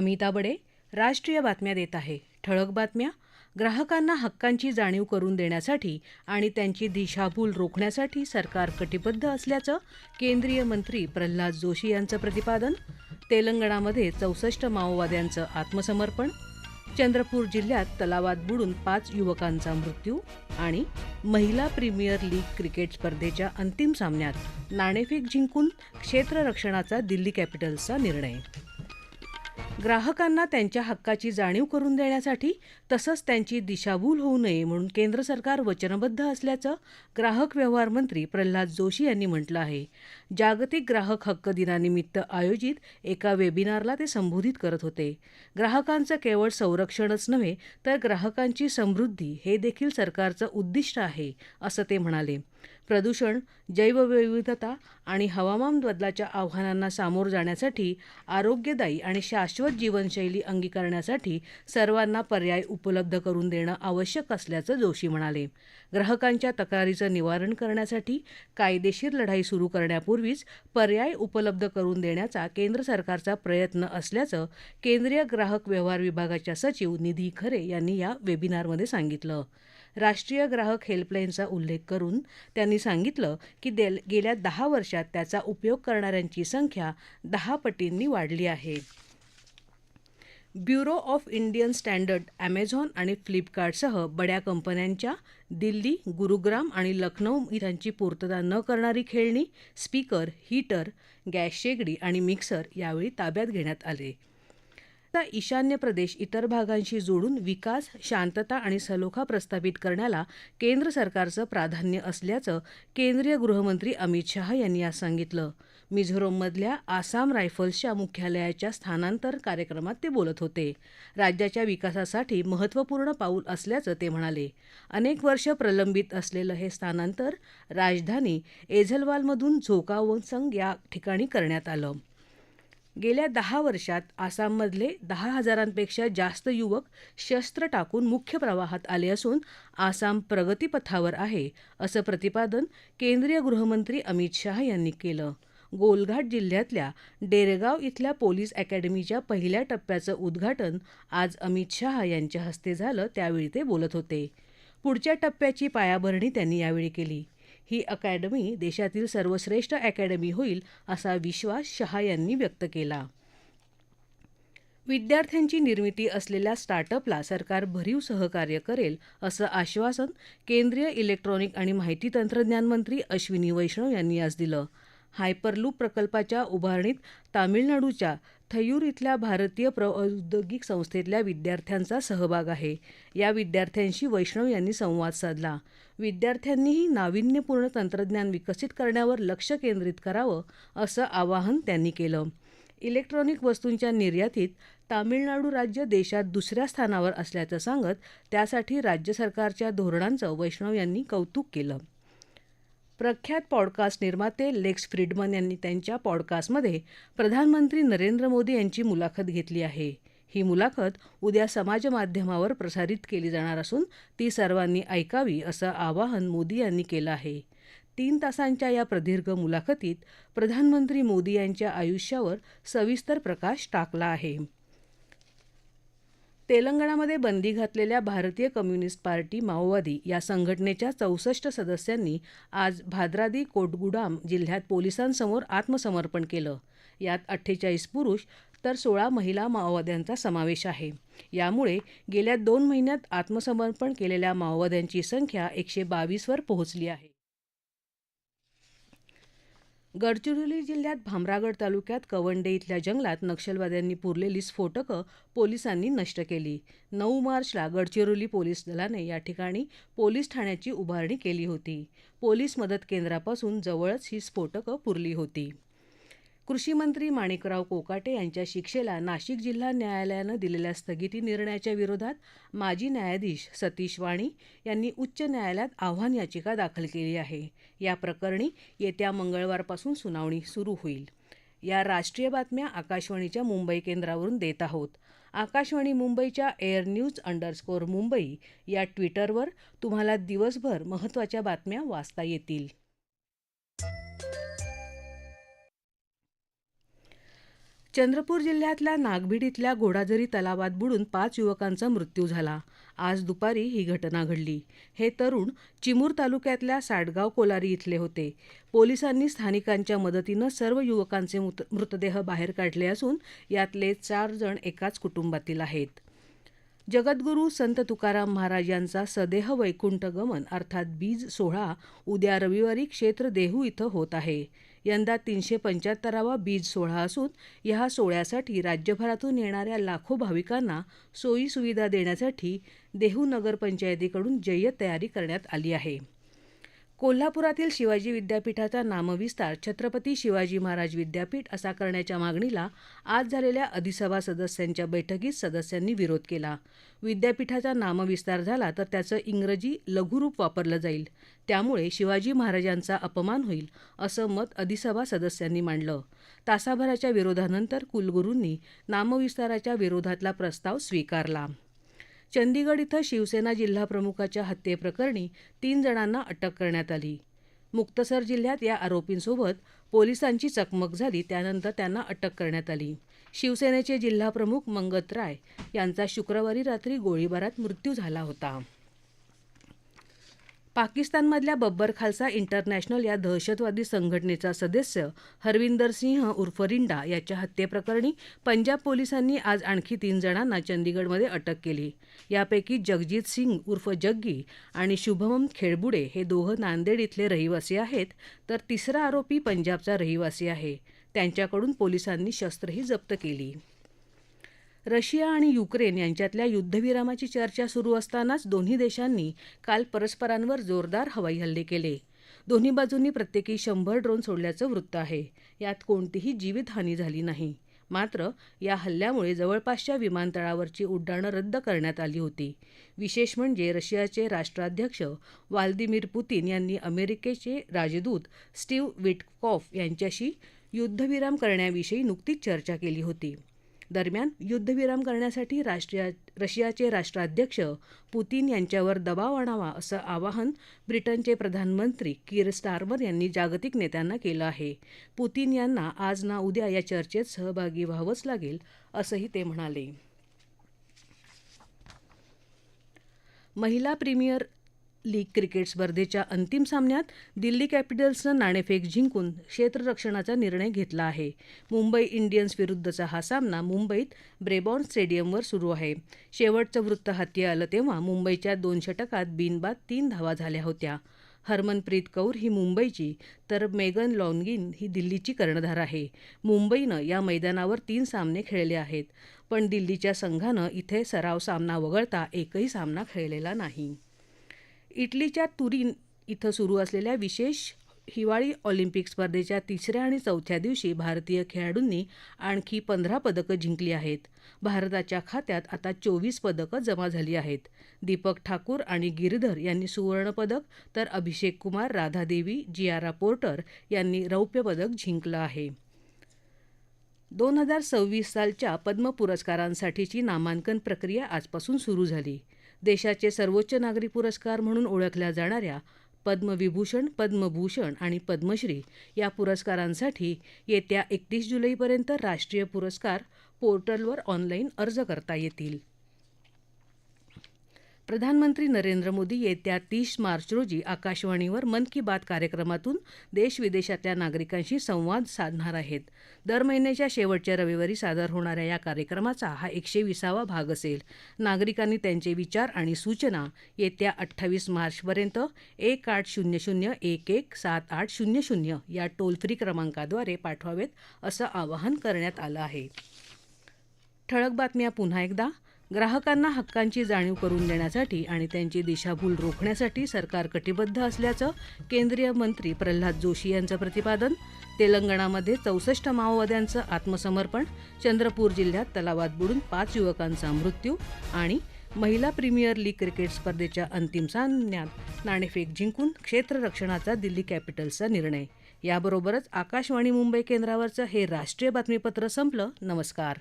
अमिता बडे राष्ट्रीय बातम्या देत आहे. ठळक बातम्या ग्राहकांना हक्कांची जाणीव करून देण्यासाठी आणि त्यांची दिशाभूल रोखण्यासाठी सरकार कटिबद्ध असल्याचं केंद्रीय मंत्री प्रल्हाद जोशी यांचं प्रतिपादन तेलंगणामध्ये चौसष्ट माओवाद्यांचं आत्मसमर्पण चंद्रपूर जिल्ह्यात तलावात बुडून पाच युवकांचा मृत्यू आणि महिला प्रीमियर लीग क्रिकेट स्पर्धेच्या अंतिम सामन्यात नाणेफेक जिंकून क्षेत्ररक्षणाचा दिल्ली कॅपिटल्सचा निर्णय ग्राहकांना त्यांच्या हक्काची जाणीव करून देण्यासाठी तसंच त्यांची दिशाभूल होऊ नये म्हणून केंद्र सरकार वचनबद्ध असल्याचं ग्राहक व्यवहार मंत्री प्रल्हाद जोशी यांनी म्हटलं आहे. जागतिक ग्राहक हक्क दिनानिमित्त आयोजित एका वेबिनारला ते संबोधित करत होते. ग्राहकांचं केवळ संरक्षणच नव्हे तर ग्राहकांची समृद्धी हे देखील सरकारचं उद्दिष्ट आहे असं ते म्हणाले. प्रदूषण जैवविविधता आणि हवामान बदलाच्या आव्हानांना सामोर जाण्यासाठी आरोग्यदायी आणि शाश्वत जीवनशैली अंगीकारण्यासाठी सर्वांना पर्याय उपलब्ध करून देणं आवश्यक असल्याचं जोशी म्हणाले. ग्राहकांच्या तक्रारीचं निवारण करण्यासाठी कायदेशीर लढाई सुरू करण्यापूर्वीच पर्याय उपलब्ध करून देण्याचा केंद्र सरकारचा प्रयत्न असल्याचं केंद्रीय ग्राहक व्यवहार विभागाच्या सचिव निधी खरे यांनी या वेबिनारमध्ये सांगितलं. राष्ट्रीय ग्राहक हेल्पलाईनचा उल्लेख करून त्यांनी सांगितलं की देल गेल्या दहा वर्षात त्याचा उपयोग करणाऱ्यांची संख्या दहा पटींनी वाढली आहे. Bureau of Indian standard Amazon आणि फ्लिपकार्टसह बड्या कंपन्यांच्या दिल्ली गुरुग्राम आणि लखनौ इथांची पूर्तता न करणारी खेळणी स्पीकर हीटर गॅस शेगडी आणि मिक्सर यावेळी ताब्यात घेण्यात आले. आता ईशान्य प्रदेश इतर भागांशी जोडून विकास शांतता आणि सलोखा प्रस्थापित करण्याला केंद्र सरकारचं प्राधान्य असल्याचं केंद्रीय गृहमंत्री अमित शहा यांनी आज सांगितलं. मिझोरममधल्या आसाम रायफल्सच्या मुख्यालयाच्या स्थानांतर कार्यक्रमात ते बोलत होते. राज्याच्या विकासासाठी महत्त्वपूर्ण पाऊल असल्याचं ते म्हणाले. अनेक वर्ष प्रलंबित असलेलं हे स्थानांतर राजधानी एझलवालमधून झोकावसंग या ठिकाणी करण्यात आलं. गेल्या दहा वर्षात आसाममधले दहा हजारांपेक्षा जास्त युवक शस्त्र टाकून मुख्य प्रवाहात आले असून आसाम प्रगतीपथावर आहे असं प्रतिपादन केंद्रीय गृहमंत्री अमित शहा यांनी केलं. गोलघाट जिल्ह्यातल्या डेरेगाव इथल्या पोलीस अकॅडमीच्या पहिल्या टप्प्याचं उद्घाटन आज अमित शहा यांच्या हस्ते झालं त्यावेळी ते बोलत होते. पुढच्या टप्प्याची पायाभरणी त्यांनी यावेळी केली. ही अकॅडमी देशातील सर्वश्रेष्ठ अकॅडमी होईल असा विश्वास शहा यांनी व्यक्त केला. विद्यार्थ्यांची निर्मिती असलेल्या स्टार्टअपला सरकार भरीव सहकार्य करेल असं आश्वासन केंद्रीय इलेक्ट्रॉनिक आणि माहिती तंत्रज्ञान मंत्री अश्विनी वैष्णव यांनी आज दिलं. हायपरलूप प्रकल्पाच्या उभारणीत तामिळनाडूच्या थयूर इथल्या भारतीय प्रौद्योगिक संस्थेतल्या विद्यार्थ्यांचा सहभाग आहे. या विद्यार्थ्यांशी वैष्णव यांनी संवाद साधला. विद्यार्थ्यांनीही नाविन्यपूर्ण तंत्रज्ञान विकसित करण्यावर लक्ष केंद्रित करावं असं आवाहन त्यांनी केलं. इलेक्ट्रॉनिक वस्तूंच्या निर्यातीत तामिळनाडू राज्य देशात दुसऱ्या स्थानावर असल्याचं सांगत त्यासाठी राज्य सरकारच्या धोरणांचं वैष्णव यांनी कौतुक केलं. प्रख्यात पॉडकास्ट निर्माते लेक्स फ्रीडमन यांनी त्यांच्या पॉडकास्टमध्ये प्रधानमंत्री नरेंद्र मोदी यांची मुलाखत घेतली आहे. ही मुलाखत उद्या समाजमाध्यमावर प्रसारित केली जाणार असून ती सर्वांनी ऐकावी असं आवाहन मोदी यांनी केलं आहे. तीन तासांच्या या प्रदीर्घ मुलाखतीत प्रधानमंत्री मोदी यांच्या आयुष्यावर सविस्तर प्रकाश टाकला आहे. तेलंगणामध्ये बंदी घातलेल्या भारतीय कम्युनिस्ट पार्टी माओवादी या संघटनेच्या चौसष्ट सदस्यांनी आज भाद्रादी कोटगुडाम जिल्ह्यात पोलिसांसमोर आत्मसमर्पण केलं. यात अठ्ठेचाळीस पुरुष तर सोळा महिला माओवाद्यांचा समावेश आहे. यामुळे गेल्या दोन महिन्यात आत्मसमर्पण केलेल्या माओवाद्यांची संख्या एकशे बावीसवर पोहोचली आहे. गडचिरोली जिल्ह्यात भामरागड तालुक्यात कवंडे इथल्या जंगलात नक्षलवाद्यांनी पुरलेली स्फोटकं पोलिसांनी नष्ट केली. नऊ मार्चला गडचिरोली पोलीस दलाने या ठिकाणी पोलीस ठाण्याची उभारणी केली होती. पोलीस मदत केंद्रापासून जवळच ही स्फोटकं पुरली होती. कृषीमंत्री माणिकराव कोकाटे यांच्या शिक्षेला नाशिक जिल्हा न्यायालयानं दिलेल्या स्थगिती निर्णयाच्या विरोधात माजी न्यायाधीश सतीश वाणी यांनी उच्च न्यायालयात आव्हान याचिका दाखल केली आहे. या प्रकरणी येत्या मंगळवारपासून सुनावणी सुरू होईल. या राष्ट्रीय बातम्या आकाशवाणीच्या मुंबई केंद्रावरून देत आहोत. आकाशवाणी मुंबईच्या एअर न्यूज अंडरस्कोअर मुंबई या ट्विटरवर तुम्हाला दिवसभर महत्त्वाच्या बातम्या वाचता येतील. चंद्रपूर जिल्ह्यातल्या नागभीड इथल्या घोडाझरी तलावात बुडून पाच युवकांचा मृत्यू झाला. आज दुपारी ही घटना घडली. हे तरुण चिमूर तालुक्यातल्या साडगाव कोलारी इथले होते. पोलिसांनी स्थानिकांच्या मदतीनं सर्व युवकांचे मृत- मृतदेह बाहेर काढले असून यातले चार जण एकाच कुटुंबातील आहेत. जगद्गुरू संत तुकाराम महाराज यांचा सदेह वैकुंठ गमन अर्थात बीज सोहळा उद्या रविवारी क्षेत्र देहू इथं होत आहे. यंदा तीनशे पंच्याहत्तरावा बीज सोहळा असून या सोहळ्यासाठी राज्यभरातून येणाऱ्या लाखो भाविकांना सोयी सुविधा देण्यासाठी देहू नगरपंचायतीकडून जय्यत तयारी करण्यात आली आहे. कोल्हापुरातील शिवाजी विद्यापीठाचा नामविस्तार छत्रपती शिवाजी महाराज विद्यापीठ असा करण्याच्या मागणीला आज झालेल्या अधिसभा सदस्यांच्या बैठकीत सदस्यांनी विरोध केला. विद्यापीठाचा नामविस्तार झाला तर त्याचं इंग्रजी लघुरूप वापरलं जाईल. त्यामुळे शिवाजी महाराजांचा अपमान होईल असं मत अधिसभा सदस्यांनी मांडलं. तासाभराच्या विरोधानंतर कुलगुरूंनी नामविस्ताराच्या विरोधातला प्रस्ताव स्वीकारला. चंदीगड इथं शिवसेना जिल्हाप्रमुखाच्या हत्येप्रकरणी तीन जणांना अटक करण्यात आली. मुक्तसर जिल्ह्यात या आरोपींसोबत पोलिसांची चकमक झाली त्यानंतर त्यांना अटक करण्यात आली. शिवसेनेचे जिल्हाप्रमुख मंगत राय यांचा शुक्रवारी रात्री गोळीबारात मृत्यू झाला होता. पाकिस्तानमधल्या बब्बर खालसा इंटरनॅशनल या दहशतवादी संघटनेचा सदस्य हरविंदर सिंह उर्फ रिंडा याच्या हत्येप्रकरणी पंजाब पोलिसांनी आज आणखी तीन जणांना चंदीगडमध्ये अटक केली. यापैकी जगजीत सिंग उर्फ जग्गी आणि शुभमम खेळबुडे हे दोघं नांदेड इथले रहिवासी आहेत तर तिसरा आरोपी पंजाबचा रहिवासी आहे. त्यांच्याकडून पोलिसांनी शस्त्रही जप्त केली. रशिया आणि युक्रेन यांच्यातल्या युद्धविरामाची चर्चा सुरू असतानाच दोन्ही देशांनी काल परस्परांवर जोरदार हवाई हल्ले केले. दोन्ही बाजूंनी प्रत्येकी शंभर ड्रोन सोडल्याचं वृत्त आहे. यात कोणतीही जीवितहानी झाली नाही. मात्र या हल्ल्यामुळे जवळपासच्या विमानतळावरची उड्डाणं रद्द करण्यात आली होती. विशेष म्हणजे रशियाचे राष्ट्राध्यक्ष व्लादिमीर पुतीन यांनी अमेरिकेचे राजदूत स्टीव्ह विटकॉफ यांच्याशी युद्धविराम करण्याविषयी नुकतीच चर्चा केली होती. दरम्यान युद्धविराम करण्यासाठी रशियाचे राष्ट्राध्यक्ष पुतीन यांच्यावर दबाव आणावा असं आवाहन ब्रिटनचे प्रधानमंत्री कीर स्टार्मर यांनी जागतिक नेत्यांना केलं आहे. पुतीन यांना आज ना उद्या या चर्चेत सहभागी व्हावंच लागेल असंही ते म्हणाले. महिला प्रीमियर लीग क्रिकेट स्पर्धेच्या अंतिम सामन्यात दिल्ली कॅपिटल्सनं नाणेफेक जिंकून क्षेत्ररक्षणाचा निर्णय घेतला आहे. मुंबई इंडियन्स विरुद्धचा हा सामना मुंबईत ब्रेबॉर्न स्टेडियमवर सुरू आहे. शेवटचं वृत्त हाती आलं तेव्हा मुंबईच्या दोन षटकात बिनबाद तीन धावा झाल्या होत्या. हरमनप्रीत कौर ही मुंबईची तर मेगन लॉन्गिन ही दिल्लीची कर्णधार आहे. मुंबईनं या मैदानावर तीन सामने खेळले आहेत पण दिल्लीच्या संघानं इथे सराव सामना वगळता एकही सामना खेळलेला नाही. इटलीच्या तुरीन इथं सुरू असलेल्या विशेष हिवाळी ऑलिम्पिक स्पर्धेच्या तिसऱ्या आणि चौथ्या दिवशी भारतीय खेळाडूंनी आणखी पंधरा पदकं जिंकली आहेत. भारताच्या खात्यात आता चोवीस पदकं जमा झाली आहेत. दीपक ठाकूर आणि गिरधर यांनी सुवर्णपदक तर अभिषेक कुमार राधादेवी जियारा पोर्टर यांनी रौप्य पदक जिंकलं आहे. दोन हजार सव्वीस सालच्या पद्म पुरस्कारांसाठीची नामांकन प्रक्रिया आजपासून सुरू झाली. देशाचे सर्वोच्च नागरी पुरस्कार म्हणून ओळखल्या जाणाऱ्या पद्मविभूषण पद्मभूषण आणि पद्मश्री या पुरस्कारांसाठी येत्या एकतीस जुलैपर्यंत राष्ट्रीय पुरस्कार पोर्टलवर ऑनलाईन अर्ज करता येतील. प्रधानमंत्री नरेंद्र मोदी येत्या तीस मार्च रोजी आकाशवाणीवर मन की बात कार्यक्रमातून देश विदेशातल्या नागरिकांशी संवाद साधणार आहेत. दर महिन्याच्या शेवटच्या रविवारी सादर होणाऱ्या या कार्यक्रमाचा हा एकशे विसावा भाग असेल. नागरिकांनी त्यांचे विचार आणि सूचना येत्या अठ्ठावीस मार्चपर्यंत एक आठ शून्य शून्य एक एक सात आठ शून्य शून्य या टोल फ्री क्रमांकाद्वारे पाठवावेत असं आवाहन करण्यात आलं आहे. ठळक बातम्या पुन्हा एकदा. ग्राहकांना हक्कांची जाणीव करून देण्यासाठी आणि त्यांची दिशाभूल रोखण्यासाठी सरकार कटिबद्ध असल्याचं केंद्रीय मंत्री प्रल्हाद जोशी यांचं प्रतिपादन तेलंगणामध्ये चौसष्ट माओवाद्यांचं आत्मसमर्पण चंद्रपूर जिल्ह्यात तलावात बुडून पाच युवकांचा मृत्यू आणि महिला प्रीमियर लीग क्रिकेट स्पर्धेच्या अंतिम सामन्यात नाणेफेक जिंकून क्षेत्ररक्षणाचा दिल्ली कॅपिटल्सचा निर्णय. याबरोबरच आकाशवाणी मुंबई केंद्रावरचं हे राष्ट्रीय बातमीपत्र संपलं. नमस्कार.